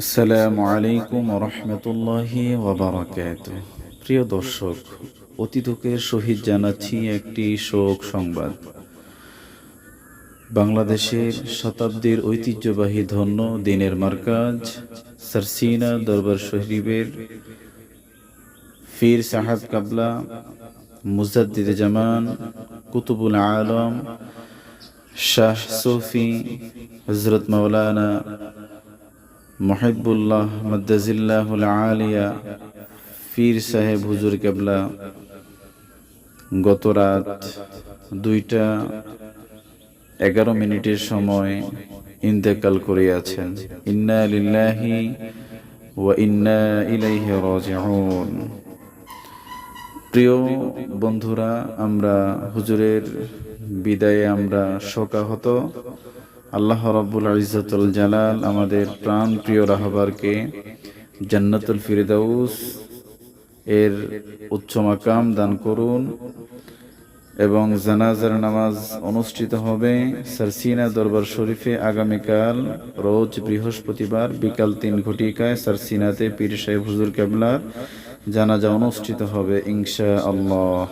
আসসালামু আলাইকুম রহমতুল্লাহি ওবরাকাত প্রিয় দর্শক অতি দুঃখের সহিত জানাচ্ছি একটি শোক সংবাদ। বাংলাদেশের শতাব্দীর ঐতিহ্যবাহী ধন্য দিনের মার্কাজ, সারসিনা দরবার শরীফের ফির সাহাব কাবলা, মুজাদ্দিদ জামান, কুতুবুল আলম, শাহ সুফি হজরত মৌলানা মহিবুল্লাহ মদ্দাজিল্লাহুল আলিয়া ফির সাহেব হুজুর কেবলা গত রাত দুইটা এগারো মিনিটের সময় ইন্তেকাল করিয়াছেন। ইন্না লিল্লাহি ওয়া প্রিয় বন্ধুরা, আমরা হুজুরের বিদায়ে আমরা শোকাহত। আল্লাহ রব্বুল ইজ্জতুল জালাল আমাদের প্রাণ প্রিয় রাহবারকে জান্নাতুল ফিরদাউস এর উচ্চ মাকাম দান করুন এবং জানাজার নামাজ অনুষ্ঠিত হবে সারসিনা দরবার শরীফে আগামীকাল রোজ বৃহস্পতিবার বিকাল তিন ঘটিকায় সারসিনাতে পীর সাহেব হুজুর কেবলার জানাজা অনুষ্ঠিত হবে ইনশা আল্লাহ